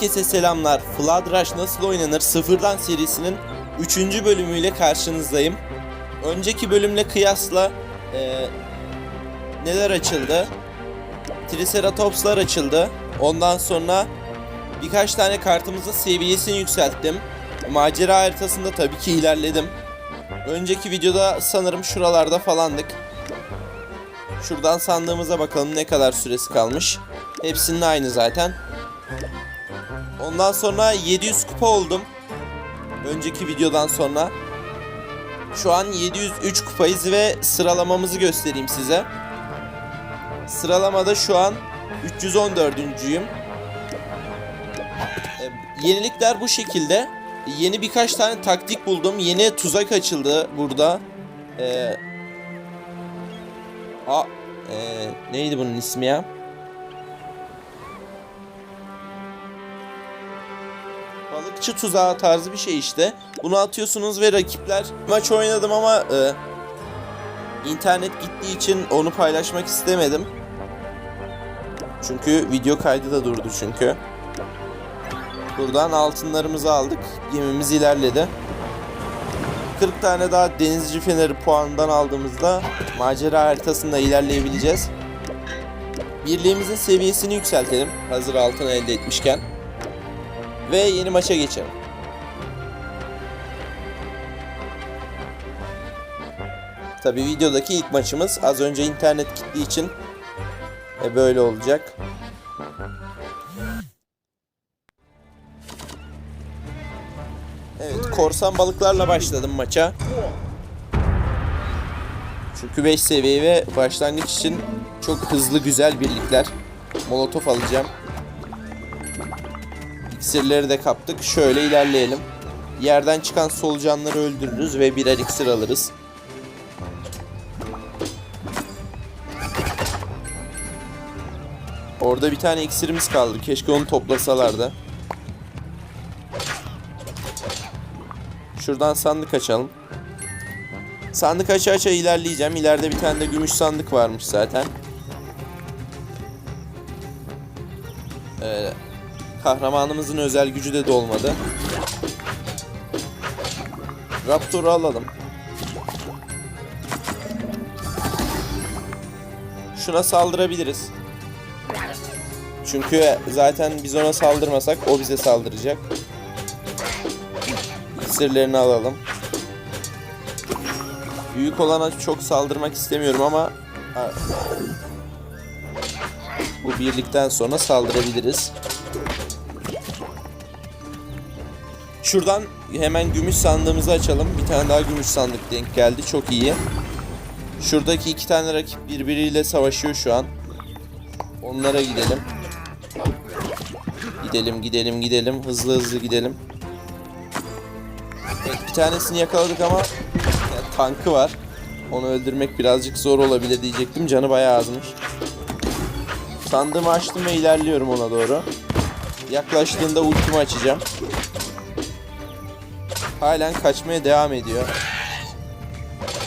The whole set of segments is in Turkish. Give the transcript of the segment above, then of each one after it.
Herkese selamlar. Flood Rush nasıl oynanır sıfırdan serisinin 3. bölümüyle karşınızdayım. Önceki bölümle kıyasla eee, neler açıldı? Triceratops'lar açıldı. Ondan sonra birkaç tane kartımızın seviyesini yükselttim. Macera haritasında tabii ki ilerledim. Önceki videoda sanırım şuralarda falandık. Şuradan sandığımıza bakalım ne kadar süresi kalmış. Hepsinin aynı zaten. Ondan sonra 700 kupa oldum. Önceki videodan sonra. Şu an 703 kupayız ve sıralamamızı göstereyim size. Sıralamada şu an 314.'üyüm. Ee, Yenilikler bu şekilde. Yeni birkaç tane taktik buldum. Yeni tuzak açıldı burada. Ee, a, ee, neydi bunun ismi ya? Balıkçı tuzağı tarzı bir şey işte. Bunu atıyorsunuz ve rakipler maç oynadım ama e, internet gittiği için onu paylaşmak istemedim. Çünkü video kaydı da durdu çünkü. Buradan altınlarımızı aldık. Gemimiz ilerledi. 40 tane daha denizci feneri puanından aldığımızda macera haritasında ilerleyebileceğiz. Birliğimizin seviyesini yükseltelim. Hazır altın elde etmişken. Ve yeni maça geçelim. Tabi videodaki ilk maçımız az önce internet gittiği için e, böyle olacak. Evet, korsan balıklarla başladım maça. Çünkü 5 seviye ve başlangıç için çok hızlı güzel birlikler. Molotof alacağım. İksirleri de kaptık. Şöyle ilerleyelim. Yerden çıkan solucanları öldürürüz ve birer iksir alırız. Orada bir tane iksirimiz kaldı. Keşke onu toplasalardı. Şuradan sandık açalım. Sandık aça aça ilerleyeceğim. İleride bir tane de gümüş sandık varmış zaten. Kahramanımızın özel gücü de dolmadı. Raptor'u alalım. Şuna saldırabiliriz. Çünkü zaten biz ona saldırmasak o bize saldıracak. İksirlerini alalım. Büyük olana çok saldırmak istemiyorum ama bu birlikten sonra saldırabiliriz. Şuradan hemen gümüş sandığımızı açalım. Bir tane daha gümüş sandık denk geldi. Çok iyi. Şuradaki iki tane rakip birbiriyle savaşıyor şu an. Onlara gidelim. Gidelim, gidelim, gidelim. Hızlı hızlı gidelim. Evet, bir tanesini yakaladık ama ya, tankı var. Onu öldürmek birazcık zor olabilir diyecektim. Canı bayağı azmış. Sandığımı açtım ve ilerliyorum ona doğru. Yaklaştığında ultimi açacağım. Halen kaçmaya devam ediyor.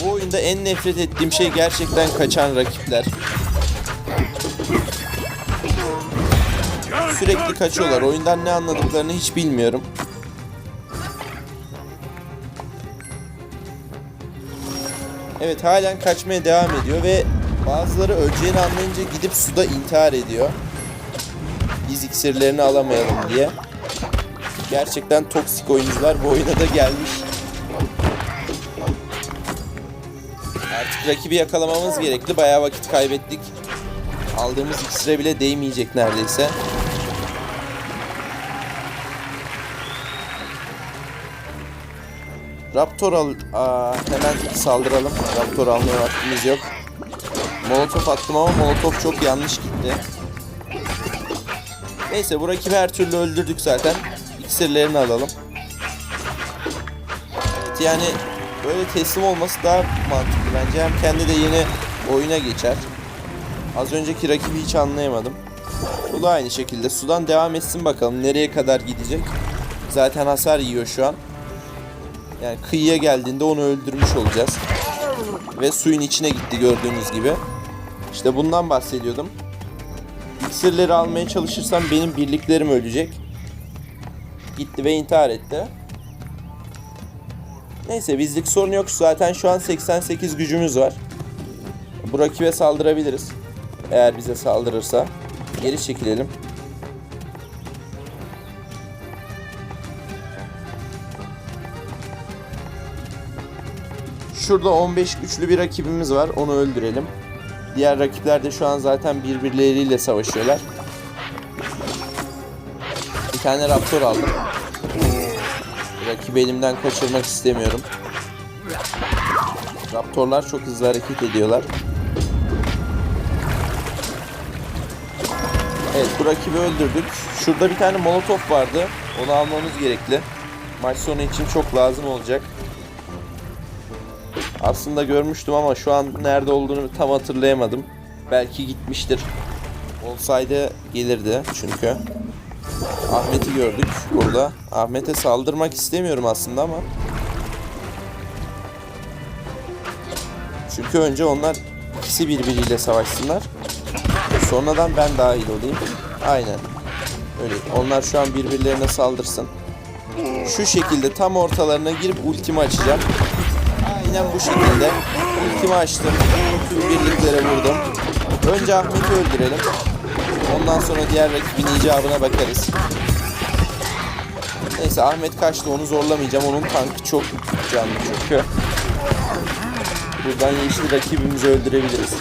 Bu oyunda en nefret ettiğim şey gerçekten kaçan rakipler. Sürekli kaçıyorlar. Oyundan ne anladıklarını hiç bilmiyorum. Evet halen kaçmaya devam ediyor ve bazıları öleceğini anlayınca gidip suda intihar ediyor. Biz iksirlerini alamayalım diye. Gerçekten toksik oyuncular bu oyuna da gelmiş. Artık rakibi yakalamamız gerekli. Bayağı vakit kaybettik. Aldığımız iksire bile değmeyecek neredeyse. Raptor al Aa, hemen saldıralım. Raptor almaya vaktimiz yok. Molotof attım ama Molotof çok yanlış gitti. Neyse bu rakibi her türlü öldürdük zaten. İksirlerini alalım. Evet yani böyle teslim olması daha mantıklı bence. Hem kendi de yeni oyuna geçer. Az önceki rakibi hiç anlayamadım. Bu da aynı şekilde. Sudan devam etsin bakalım nereye kadar gidecek. Zaten hasar yiyor şu an. Yani kıyıya geldiğinde onu öldürmüş olacağız. Ve suyun içine gitti gördüğünüz gibi. İşte bundan bahsediyordum. İksirleri almaya çalışırsam benim birliklerim ölecek. Gitti ve intihar etti. Neyse bizlik sorun yok. Zaten şu an 88 gücümüz var. Bu rakibe saldırabiliriz. Eğer bize saldırırsa. Geri çekilelim. Şurada 15 güçlü bir rakibimiz var. Onu öldürelim. Diğer rakipler de şu an zaten birbirleriyle savaşıyorlar. Bir tane raptor aldım. Rakibi elimden kaçırmak istemiyorum. Raptorlar çok hızlı hareket ediyorlar. Evet bu rakibi öldürdük. Şurada bir tane molotof vardı. Onu almamız gerekli. Maç sonu için çok lazım olacak. Aslında görmüştüm ama şu an nerede olduğunu tam hatırlayamadım. Belki gitmiştir. Olsaydı gelirdi çünkü. Ahmet'i gördük burada. Ahmet'e saldırmak istemiyorum aslında ama. Çünkü önce onlar ikisi birbiriyle savaşsınlar. Sonradan ben dahil olayım. Aynen. Öyle. Onlar şu an birbirlerine saldırsın. Şu şekilde tam ortalarına girip ultimi açacağım. Aynen bu şekilde. Ultimi açtım. Tüm birliklere vurdum. Önce Ahmet'i öldürelim. Ondan sonra diğer rakibin icabına bakarız. Neyse Ahmet kaçtı onu zorlamayacağım. Onun tankı çok canlı çünkü. Buradan yeşil rakibimizi öldürebiliriz.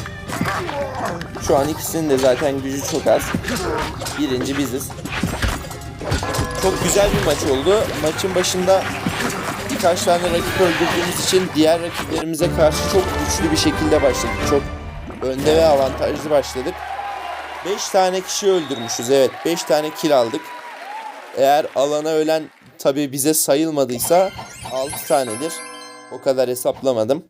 Şu an ikisinin de zaten gücü çok az. Birinci biziz. Çok güzel bir maç oldu. Maçın başında birkaç tane rakip öldürdüğümüz için diğer rakiplerimize karşı çok güçlü bir şekilde başladık. Çok önde ve avantajlı başladık. 5 tane kişi öldürmüşüz. Evet 5 tane kill aldık. Eğer alana ölen tabi bize sayılmadıysa 6 tanedir. O kadar hesaplamadım.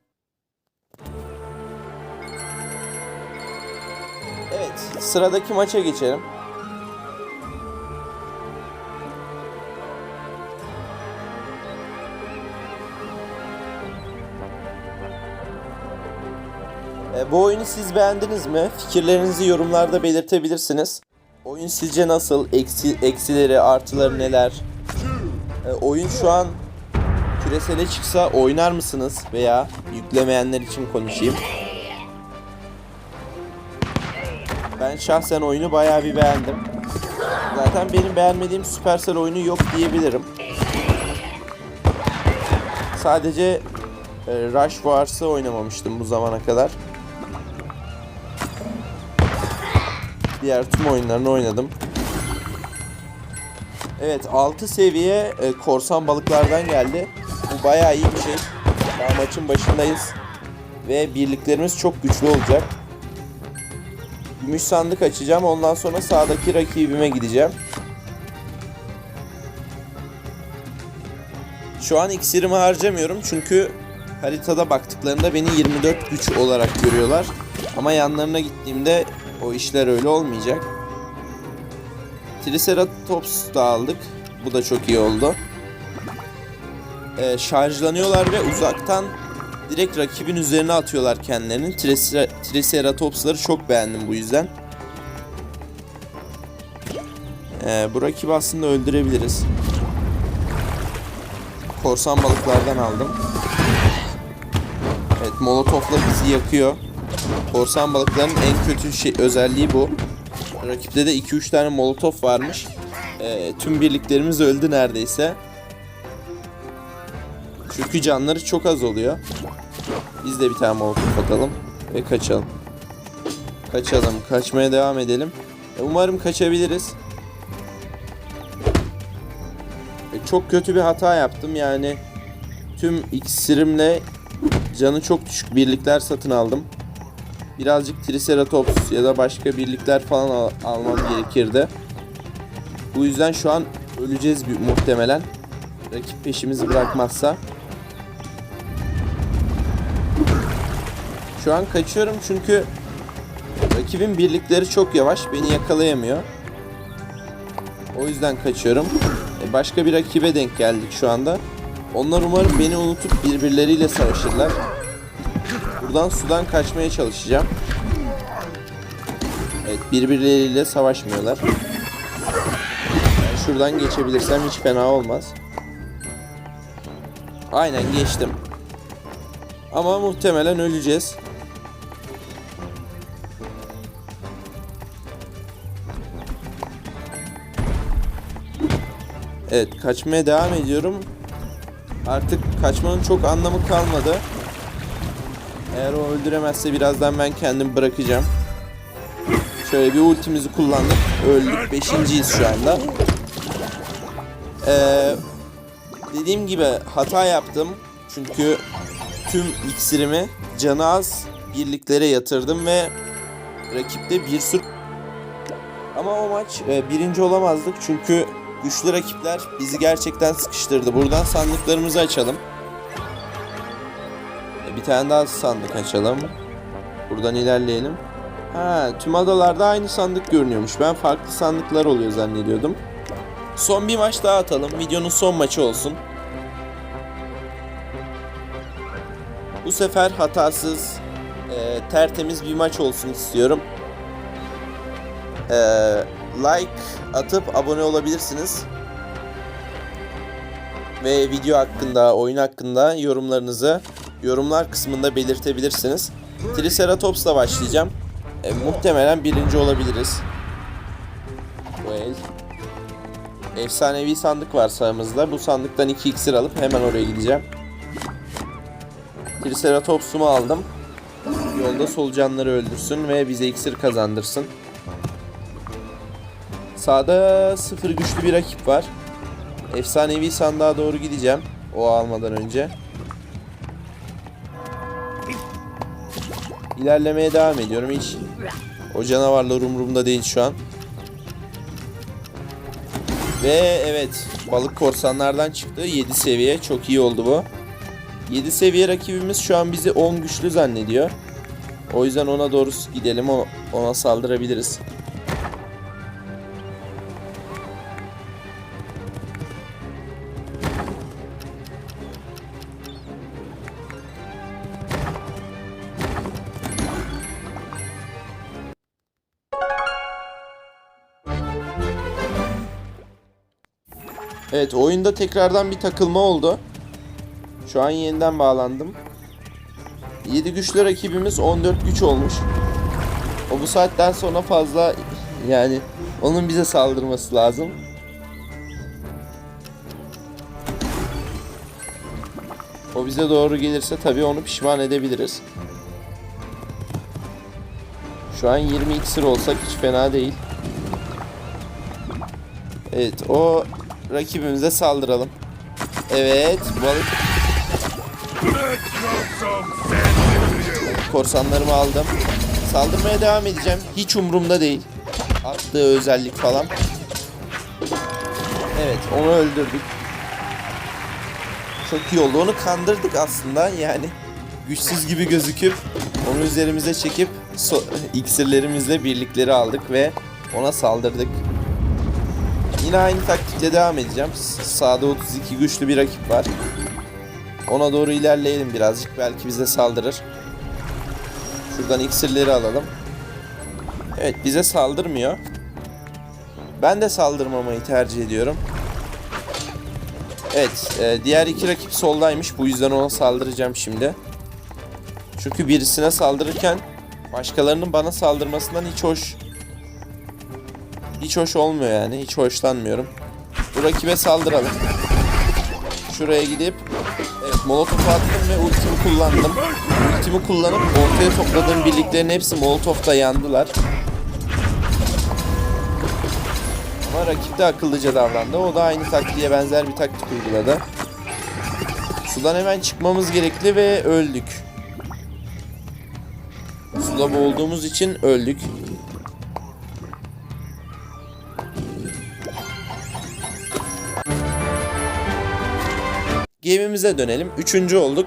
Evet sıradaki maça geçelim. Bu oyunu siz beğendiniz mi? Fikirlerinizi yorumlarda belirtebilirsiniz. Oyun sizce nasıl? Eksi, eksileri, artıları neler? E, oyun şu an küresele çıksa oynar mısınız? Veya yüklemeyenler için konuşayım. Ben şahsen oyunu bayağı bir beğendim. Zaten benim beğenmediğim Supercell oyunu yok diyebilirim. Sadece e, Rush Wars'ı oynamamıştım bu zamana kadar. Diğer tüm oyunlarını oynadım. Evet 6 seviye e, korsan balıklardan geldi. Bu bayağı iyi bir şey. Daha maçın başındayız. Ve birliklerimiz çok güçlü olacak. Gümüş sandık açacağım. Ondan sonra sağdaki rakibime gideceğim. Şu an iksirimi harcamıyorum çünkü haritada baktıklarında beni 24 güç olarak görüyorlar. Ama yanlarına gittiğimde o işler öyle olmayacak. Triceratops da aldık. Bu da çok iyi oldu. Ee, şarjlanıyorlar ve uzaktan direkt rakibin üzerine atıyorlar kendilerini. Tricer Triceratops'ları çok beğendim bu yüzden. Ee, bu rakibi aslında öldürebiliriz. Korsan balıklardan aldım. Evet molotofla bizi yakıyor. Korsan balıkların en kötü şey özelliği bu. Rakipte de 2-3 tane molotof varmış. Ee, tüm birliklerimiz öldü neredeyse. Çünkü canları çok az oluyor. Biz de bir tane molotof atalım ve kaçalım. Kaçalım, kaçmaya devam edelim. E, Umarım kaçabiliriz. E, Çok kötü bir hata yaptım yani. Tüm iksirimle canı çok düşük birlikler satın aldım. Birazcık Triceratops ya da başka birlikler falan al- almam gerekirdi. Bu yüzden şu an öleceğiz bir, muhtemelen. Rakip peşimizi bırakmazsa. Şu an kaçıyorum çünkü rakibin birlikleri çok yavaş. Beni yakalayamıyor. O yüzden kaçıyorum. E, başka bir rakibe denk geldik şu anda. Onlar umarım beni unutup birbirleriyle savaşırlar. Buradan sudan kaçmaya çalışacağım. Evet birbirleriyle savaşmıyorlar. şuradan geçebilirsem hiç fena olmaz. Aynen geçtim. Ama muhtemelen öleceğiz. Evet kaçmaya devam ediyorum. Artık kaçmanın çok anlamı kalmadı. Eğer o öldüremezse birazdan ben kendim bırakacağım. Şöyle bir ultimizi kullandık. Öldük. Beşinciyiz şu anda. Ee, dediğim gibi hata yaptım. Çünkü tüm iksirimi canı az birliklere yatırdım ve rakipte bir sürü... Ama o maç e, birinci olamazdık çünkü güçlü rakipler bizi gerçekten sıkıştırdı. Buradan sandıklarımızı açalım. Bir tane daha sandık açalım. Buradan ilerleyelim. Ha, tüm adalarda aynı sandık görünüyormuş. Ben farklı sandıklar oluyor zannediyordum. Son bir maç daha atalım. Videonun son maçı olsun. Bu sefer hatasız, e, tertemiz bir maç olsun istiyorum. E, like atıp abone olabilirsiniz. Ve video hakkında, oyun hakkında yorumlarınızı yorumlar kısmında belirtebilirsiniz. Triceratops'la başlayacağım. E, muhtemelen birinci olabiliriz. El. Efsanevi sandık var sağımızda. Bu sandıktan 2 iksir alıp hemen oraya gideceğim. Triceratops'umu aldım. Yolda solucanları öldürsün ve bize iksir kazandırsın. Sağda sıfır güçlü bir rakip var. Efsanevi sandığa doğru gideceğim. O almadan önce. İlerlemeye devam ediyorum. Hiç o canavarlar umurumda değil şu an. Ve evet balık korsanlardan çıktı. 7 seviye. Çok iyi oldu bu. 7 seviye rakibimiz şu an bizi 10 güçlü zannediyor. O yüzden ona doğru gidelim. Ona saldırabiliriz. Evet oyunda tekrardan bir takılma oldu. Şu an yeniden bağlandım. 7 güçlü rakibimiz 14 güç olmuş. O bu saatten sonra fazla yani onun bize saldırması lazım. O bize doğru gelirse tabii onu pişman edebiliriz. Şu an 20 iksir olsak hiç fena değil. Evet o rakibimize saldıralım. Evet balık korsanlarımı aldım. Saldırmaya devam edeceğim. Hiç umurumda değil. Attığı özellik falan. Evet onu öldürdük. Çok iyi oldu. Onu kandırdık aslında yani. Güçsüz gibi gözüküp onu üzerimize çekip so- iksirlerimizle birlikleri aldık ve ona saldırdık. Yine aynı taktikle devam edeceğim. Sağda 32 güçlü bir rakip var. Ona doğru ilerleyelim birazcık. Belki bize saldırır. Şuradan iksirleri alalım. Evet bize saldırmıyor. Ben de saldırmamayı tercih ediyorum. Evet e, diğer iki rakip soldaymış. Bu yüzden ona saldıracağım şimdi. Çünkü birisine saldırırken başkalarının bana saldırmasından hiç hoş hiç hoş olmuyor yani. Hiç hoşlanmıyorum. Bu rakibe saldıralım. Şuraya gidip evet, molotof attım ve ultimi kullandım. Ultimi kullanıp ortaya topladığım birliklerin hepsi molotofta yandılar. Ama rakip de akıllıca davrandı. O da aynı taktiğe benzer bir taktik uyguladı. Sudan hemen çıkmamız gerekli ve öldük. Suda boğulduğumuz için öldük. Game'imize dönelim. Üçüncü olduk.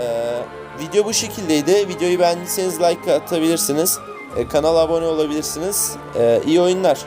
Ee, video bu şekildeydi. Videoyu beğendiyseniz like atabilirsiniz. Ee, kanala abone olabilirsiniz. Ee, iyi oyunlar.